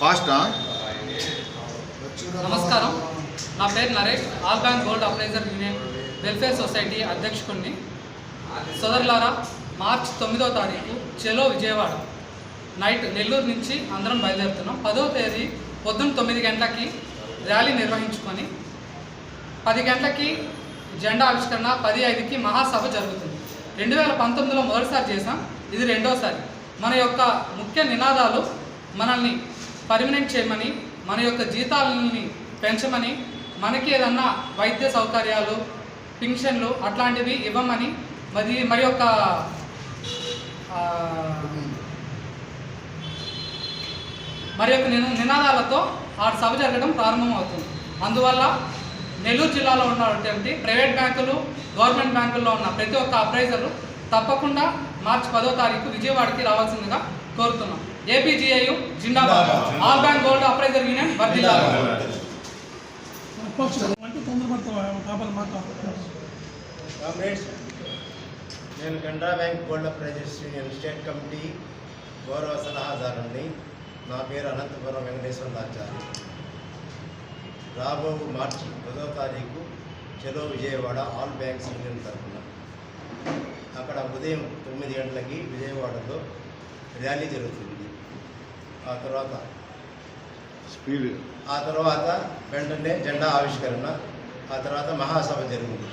ఫాస్టా? నమస్కారం. నా పేరు Naresh. All bank gold appraiser union welfare society అధ్యక్షుడిని సోదరులారా మార్చ్ తొమ్మిదో తారీఖు చెలో విజయవాడ. నైట్ నెల్లూరు నుంచి అందరం బయలుదేరుతున్నాం. పదో తేదీ పొద్దున్న తొమ్మిది గంటలకి ర్యాలీ నిర్వహించుకొని పది గంటలకి జెండా ఆవిష్కరణ పది ఐదుకి మహాసభ జరుగుతుంది. రెండు వేల పంతొమ్మిదిలో మొదటిసారి చేసాం ఇది రెండోసారి. మన యొక్క ముఖ్య నినాదాలు మనల్ని పర్మనెంట్ చేయమని మన యొక్క జీతాలని పెంచమని మనకి ఏదన్నా వైద్య సౌకర్యాలు పింఛన్లు అట్లాంటివి ఇవ్వమని మరి మరి యొక్క మరి యొక్క నినాదాలతో ఆ సభ జరగడం ప్రారంభమవుతుంది. అందువల్ల నెల్లూరు జిల్లాలో ఉన్నటువంటి ప్రైవేట్ బ్యాంకులు గవర్నమెంట్ బ్యాంకుల్లో ఉన్న ప్రతి ఒక్క అప్రైజరు తప్పకుండా మార్చి పదో తారీఖు విజయవాడకి రావాల్సిందిగా కోరుతున్నాం. ఏపీజీఐయు జిందాబాద్. All bank gold appraiser union comrades నేను Canara bank gold appraisers union state committee గౌరవ సలహాదారుని నా పేరు అనంతపురం వెంకటేశ్వరాచారి రాబో మార్చి పదో తారీఖు చెలో విజయవాడ ఆల్ బ్యాంక్స్ యూనియన్ తరఫున. అక్కడ ఉదయం తొమ్మిది గంటలకి విజయవాడలో ర్యాలీ జరుగుతుంది. ఆ తర్వాత స్పీడ్. ఆ తర్వాత వెంటనే జెండా ఆవిష్కరణ ఆ తర్వాత మహాసభ జరిగింది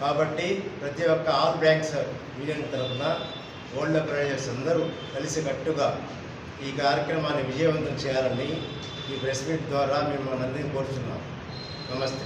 కాబట్టి ప్రతి ఒక్క ఆల్ బ్యాంక్స్ యూనియన్ తరఫున గోల్డ్ ప్రైజర్స్ అందరూ కలిసికట్టుగా ఈ కార్యక్రమాన్ని విజయవంతం చేయాలని ఈ ప్రెస్ మీట్ ద్వారా మిమ్మల్ని అందరినీ కోరుతున్నాం నమస్తే.